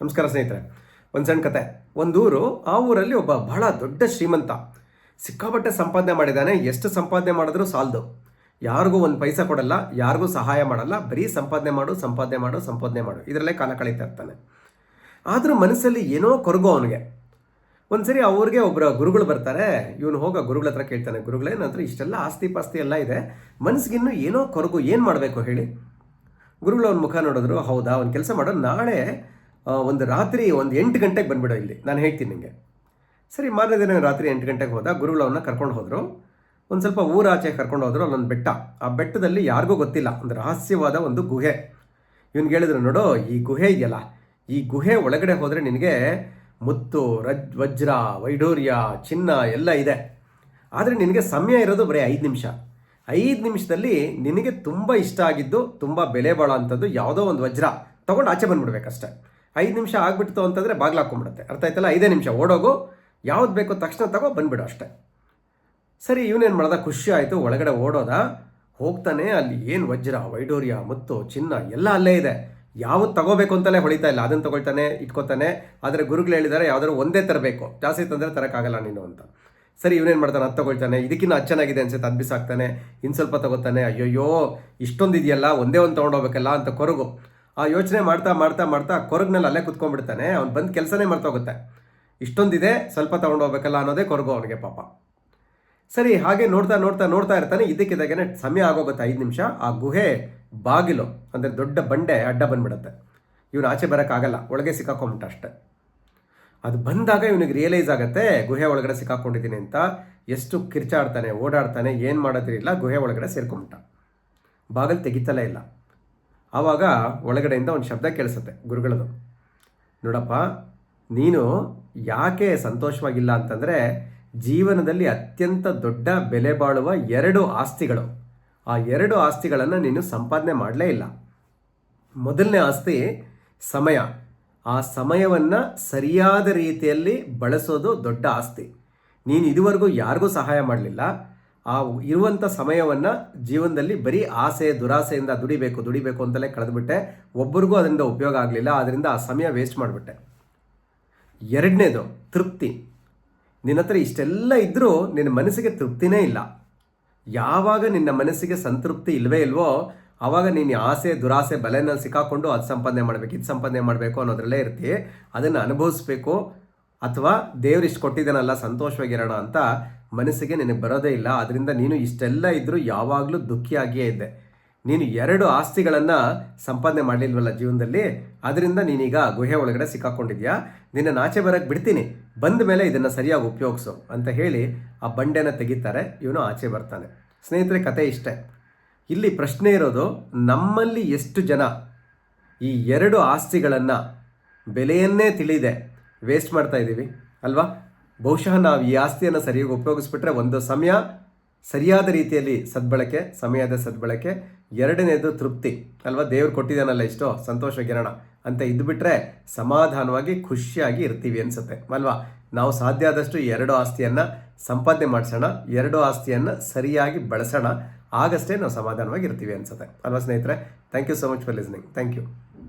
ನಮಸ್ಕಾರ ಸ್ನೇಹಿತರೆ. ಒಂದು ಸಣ್ಣ ಕತೆ. ಒಂದೂರು ಆ ಊರಲ್ಲಿ ಒಬ್ಬ ಬಹಳ ದೊಡ್ಡ ಶ್ರೀಮಂತ. ಸಿಕ್ಕಾಪಟ್ಟೆ ಸಂಪಾದನೆ ಮಾಡಿದ್ದಾನೆ ಎಷ್ಟು ಸಂಪಾದನೆ ಮಾಡಿದ್ರೂ ಸಾಲದು. ಯಾರಿಗೂ ಒಂದು ಪೈಸಾ ಕೊಡಲ್ಲ, ಯಾರಿಗೂ ಸಹಾಯ ಮಾಡಲ್ಲ, ಬರೀ ಸಂಪಾದನೆ ಮಾಡು ಸಂಪಾದನೆ ಮಾಡು ಸಂಪಾದನೆ ಮಾಡು. ಇದರಲ್ಲೇ ಕಾಲ ಕಳೀತಾ ಇರ್ತಾನೆ. ಆದರೂ ಮನಸ್ಸಲ್ಲಿ ಏನೋ ಕೊರಗು ಅವನಿಗೆ. ಒಂದ್ಸರಿ ಅವ್ರಿಗೆ ಒಬ್ಬರ ಗುರುಗಳು ಬರ್ತಾರೆ. ಇವನು ಹೋಗ, ಗುರುಗಳ ಹತ್ರ ಕೇಳ್ತಾನೆ. ಗುರುಗಳೇ, ನನ್ನ ಇಷ್ಟೆಲ್ಲ ಆಸ್ತಿ ಪಾಸ್ತಿ ಎಲ್ಲ ಇದೆ. ಮನಸ್ಸಿಗಿನ್ನೂ ಏನೋ ಕೊರಗು ಏನು ಮಾಡಬೇಕು ಹೇಳಿ? ಗುರುಗಳು ಅವ್ನ ಮುಖ ನೋಡಿದ್ರು. ಹೌದಾ, ಒಂದು ಕೆಲಸ ಮಾಡೋ. ನಾಳೆ ಒಂದು ರಾತ್ರಿ ಒಂದು ಎಂಟು ಗಂಟೆಗೆ ಬಂದ್ಬಿಡೋ ಇಲ್ಲಿ. ನಾನು ಹೇಳ್ತೀನಿ ನಿಮಗೆ ಸರಿ, ಮಾರನೇ ದಿನ ರಾತ್ರಿ ಎಂಟು ಗಂಟೆಗೆ ಹೋದ, ಗುರುಗಳು ಅವನ್ನ ಕರ್ಕೊಂಡು ಹೋದರು. ಒಂದು ಸ್ವಲ್ಪ ಊರಾಚೆ ಕರ್ಕೊಂಡು ಹೋದರು, ಅಲ್ಲೊಂದು ಬೆಟ್ಟ. ಆ ಬೆಟ್ಟದಲ್ಲಿ ಯಾರಿಗೂ ಗೊತ್ತಿಲ್ಲ, ಒಂದು ರಹಸ್ಯವಾದ ಒಂದು ಗುಹೆ. ಇವ್ನಿಗೆ ಹೇಳಿದ್ರು ನೋಡು, ಈ ಗುಹೆ ಇದೆಯಲ್ಲ? ಈ ಗುಹೆ ಒಳಗಡೆ ಹೋದರೆ ನಿನಗೆ ಮುತ್ತು, ರಜ್, ವಜ್ರ, ವೈಢೂರ್ಯ, ಚಿನ್ನ ಎಲ್ಲ ಇದೆ. ಆದರೆ ನಿನಗೆ ಸಮಯ ಇರೋದು ಬರೀ ಐದು ನಿಮಿಷ. ಐದು ನಿಮಿಷದಲ್ಲಿ ನಿನಗೆ ತುಂಬ ಇಷ್ಟ ಆಗಿದ್ದು, ತುಂಬ ಬೆಲೆ ಬಾಳೋ ಅಂಥದ್ದು ಯಾವುದೋ ಒಂದು ವಜ್ರ. ತೊಗೊಂಡು ಆಚೆ ಬಂದ್ಬಿಡ್ಬೇಕಷ್ಟೆ. ಐದು ನಿಮಿಷ ಆಗ್ಬಿಡ್ತು ಅಂತಂದರೆ ಬಾಗ್ಲು ಹಾಕೊಂಡ್ಬಿಡುತ್ತೆ ಅರ್ಥ ಆಯ್ತಲ್ಲ? ಐದೇ ನಿಮಿಷ. ಓಡೋಗು. ಯಾವ್ದು ಬೇಕೋ ತಕ್ಷಣ ತಗೋ, ಬಂದ್ಬಿಡು ಅಷ್ಟೇ. ಸರಿ ಇವನೇನು ಮಾಡ್ದ? ಖುಷಿ ಆಯಿತು. ಒಳಗಡೆ ಓಡೋದ. ಹೋಗ್ತಾನೆ. ಅಲ್ಲಿ ಏನು ವಜ್ರ, ವೈಡೂರ್ಯ, ಮತ್ತು, ಚಿನ್ನ ಎಲ್ಲ ಅಲ್ಲೇ ಇದೆ. ಯಾವ್ದು ತಗೋಬೇಕು ಅಂತಲೇ ಹೊಳಿತಾ ಇಲ್ಲ. ಅದನ್ನು ತಗೊಳ್ತಾನೆ, ಇಟ್ಕೋತಾನೆ. ಆದರೆ ಗುರುಗಳು ಹೇಳಿದ್ದಾರೆ ಯಾವ್ದಾದ್ರು ಒಂದೇ ತರಬೇಕು ಜಾಸ್ತಿ ತಂದರೆ ತರೋಕ್ಕಾಗಲ್ಲ ನೀನು ಅಂತ. ಸರಿ ಇವನೇನು ಮಾಡ್ತಾನೆ? ಅದು ತಗೊಳ್ತಾನೆ. ಇದಕ್ಕಿಂತ ಚೆನ್ನಾಗಿದೆ ಅನ್ಸುತ್ತೆ. ಅದು ಬಿಸಾಕ್ತಾನೆ. ಇನ್ನು ಸ್ವಲ್ಪ ತಗೋತಾನೆ. ಅಯ್ಯೋಯ್ಯೋ ಇಷ್ಟೊಂದು ಇದೆಯಲ್ಲ ಒಂದೇ ಒಂದು ತೊಗೊಂಡೋಗ್ಬೇಕಲ್ಲ ಅಂತ ಕೊರಗು. ಆ ಯೋಚನೆ ಮಾಡ್ತಾ ಮಾಡ್ತಾ ಮಾಡ್ತಾ ಕೊರಗ್ನಲ್ಲಿ ಅಲ್ಲೇ ಕುತ್ಕೊಂಡ್ಬಿಡ್ತಾನೆ. ಅವ್ನು ಬಂದು ಕೆಲಸನೇ ಮರ್ತೋಗುತ್ತೆ. ಇಷ್ಟೊಂದಿದೆ, ಸ್ವಲ್ಪ ತೊಗೊಂಡೋಗ್ಬೇಕಲ್ಲ ಅನ್ನೋದೇ ಕೊರಗು ಅವನಿಗೆ ಪಾಪ. ಸರಿ, ಹಾಗೆ ನೋಡ್ತಾ ನೋಡ್ತಾ ನೋಡ್ತಾ ಇರ್ತಾನೆ. ಇದಕ್ಕಿದ್ದಾಗೇನೆ ಸಮಯ ಆಗೋಗುತ್ತೆ, ಐದು ನಿಮಿಷ. ಆ ಗುಹೆ ಬಾಗಿಲು, ಅಂದರೆ ದೊಡ್ಡ ಬಂಡೆ, ಅಡ್ಡ ಬಂದ್ಬಿಡುತ್ತೆ. ಇವನು ಆಚೆ ಬರೋಕ್ಕಾಗಲ್ಲ, ಒಳಗೆ ಸಿಕ್ಕಾಕೊಂಬಿಟ್ಟ ಅಷ್ಟೆ. ಅದು ಬಂದಾಗ ಇವನಿಗೆ ರಿಯಲೈಸ್ ಆಗುತ್ತೆ, ಗುಹೆ ಒಳಗಡೆ ಸಿಕ್ಕಾಕೊಂಡಿದ್ದೀನಿ ಅಂತ. ಎಷ್ಟು ಕಿರ್ಚಾಡ್ತಾನೆ, ಓಡಾಡ್ತಾನೆ, ಏನು ಮಾಡೋದಿಲ್ಲ ಗುಹೆ ಒಳಗಡೆ ಸೇರ್ಕೊಂಬಿಟ್ಟ ಬಾಗಿಲು ತೆಗಿತಲೇ ಇಲ್ಲ. ಆವಾಗ ಒಳಗಡೆಯಿಂದ ಒಂದು ಶಬ್ದ ಕೇಳಿಸುತ್ತೆ ಗುರುಗಳದು. ನೋಡಪ್ಪ, ನೀನು ಯಾಕೆ ಸಂತೋಷವಾಗಿಲ್ಲ ಅಂತಂದರೆ ಜೀವನದಲ್ಲಿ ಅತ್ಯಂತ ದೊಡ್ಡ ಬೆಲೆ ಬಾಳುವ ಎರಡು ಆಸ್ತಿಗಳು. ಆ ಎರಡು ಆಸ್ತಿಗಳನ್ನು ನೀನು ಸಂಪಾದನೆ ಮಾಡಲೇ ಇಲ್ಲ. ಮೊದಲನೇ ಆಸ್ತಿ ಸಮಯ. ಆ ಸಮಯವನ್ನು ಸರಿಯಾದ ರೀತಿಯಲ್ಲಿ ಬಳಸೋದು ದೊಡ್ಡ ಆಸ್ತಿ. ನೀನು ಇದುವರೆಗೂ ಯಾರಿಗೂ ಸಹಾಯ ಮಾಡಲಿಲ್ಲ. ಆ ಇರುವಂಥ ಸಮಯವನ್ನು ಜೀವನದಲ್ಲಿ ಬರೀ ಆಸೆ, ದುರಾಸೆಯಿಂದ ದುಡಿಬೇಕು ದುಡಿಬೇಕು ಅಂತಲೇ ಕಳೆದುಬಿಟ್ಟೆ. ಒಬ್ಬರಿಗೂ ಅದರಿಂದ ಉಪಯೋಗ ಆಗಲಿಲ್ಲ ಅದರಿಂದ ಆ ಸಮಯ ವೇಸ್ಟ್ ಮಾಡಿಬಿಟ್ಟೆ. ಎರಡನೇದು, ತೃಪ್ತಿ. ನಿನ್ನ ಹತ್ರ ಇಷ್ಟೆಲ್ಲ ಇದ್ದರೂ ನಿನ್ನ ಮನಸ್ಸಿಗೆ ತೃಪ್ತಿನೇ ಇಲ್ಲ. ಯಾವಾಗ ನಿನ್ನ ಮನಸ್ಸಿಗೆ ಸಂತೃಪ್ತಿ ಇಲ್ವೇ ಇಲ್ವೋ ಆವಾಗ ನೀನು ಆಸೆ, ದುರಾಸೆ ಬಲೆನಲ್ಲಿ ಸಿಕ್ಕಾಕೊಂಡು ಅದು ಸಂಪಾದನೆ ಮಾಡಬೇಕು, ಇದು ಸಂಪಾದನೆ ಮಾಡಬೇಕು ಅನ್ನೋದ್ರಲ್ಲೇ ಇರ್ತೀಯ ಅದನ್ನು ಅನುಭವಿಸ್ಬೇಕು. ಅಥವಾ ದೇವ್ರು ಇಷ್ಟು ಕೊಟ್ಟಿದ್ದಾನಲ್ಲ ಸಂತೋಷವಾಗಿರೋಣ ಅಂತ ಮನಸ್ಸಿಗೆ ನಿನಗೆ ಬರೋದೇ ಇಲ್ಲ. ಅದರಿಂದ ನೀನು ಇಷ್ಟೆಲ್ಲ ಇದ್ದರೂ ಯಾವಾಗಲೂ ದುಃಖಿಯಾಗಿಯೇ ಇದ್ದೆ. ನೀನು ಎರಡು ಆಸ್ತಿಗಳನ್ನು ಸಂಪಾದನೆ ಮಾಡಲಿಲ್ವಲ್ಲ ಜೀವನದಲ್ಲಿ? ಅದರಿಂದ ನೀನೀಗ ಗುಹೆ ಒಳಗಡೆ ಸಿಕ್ಕಾಕೊಂಡಿದ್ಯಾ? ನಿನ್ನ ಆಚೆ ಬರೋಕ್ಕೆ ಬಿಡ್ತೀನಿ. ಬಂದ ಮೇಲೆ ಇದನ್ನು ಸರಿಯಾಗಿ ಉಪಯೋಗಿಸು ಅಂತ ಹೇಳಿ ಆ ಬಂಡೆನ ತೆಗಿತಾರೆ. ಇವನು ಆಚೆ ಬರ್ತಾನೆ. ಸ್ನೇಹಿತರೆ ಕತೆ ಇಷ್ಟೇ. ಇಲ್ಲಿ ಪ್ರಶ್ನೆ ಇರೋದು, ನಮ್ಮಲ್ಲಿ ಎಷ್ಟು ಜನ ಈ ಎರಡು ಆಸ್ತಿಗಳನ್ನು ಬೆಲೆಯನ್ನೇ ತಿಳಿದೆ ವೇಸ್ಟ್ ಮಾಡ್ತಾ ಇದ್ದೀವಿ ಅಲ್ವಾ? ಬಹುಶಃ ನಾವು ಈ ಆಸ್ತಿಯನ್ನು ಸರಿಯಾಗಿ ಉಪಯೋಗಿಸ್ಬಿಟ್ರೆ ಒಂದು ಸಮಯ ಸರಿಯಾದ ರೀತಿಯಲ್ಲಿ ಸದ್ಬಳಕೆ, ಸಮಯದ ಸದ್ಬಳಕೆ, ಎರಡನೇದು ತೃಪ್ತಿ, ಅಲ್ವಾ? ದೇವ್ರು ಕೊಟ್ಟಿದ್ದಾನಲ್ಲ ಇಷ್ಟೋ ಸಂತೋಷಗಿರೋಣ ಅಂತ ಇದ್ಬಿಟ್ರೆ ಸಮಾಧಾನವಾಗಿ ಖುಷಿಯಾಗಿ ಇರ್ತೀವಿ ಅನ್ಸುತ್ತೆ, ಅಲ್ವಾ? ನಾವು ಸಾಧ್ಯ ಆದಷ್ಟು ಎರಡು ಆಸ್ತಿಯನ್ನು ಸಂಪಾದನೆ ಮಾಡಿಸೋಣ, ಎರಡು ಆಸ್ತಿಯನ್ನು ಸರಿಯಾಗಿ ಬಳಸೋಣ, ಆಗಷ್ಟೇ ನಾವು ಸಮಾಧಾನವಾಗಿ ಇರ್ತೀವಿ ಅನ್ಸುತ್ತೆ, ಅಲ್ವಾ ಸ್ನೇಹಿತರೆ? Thank you so much for listening thank you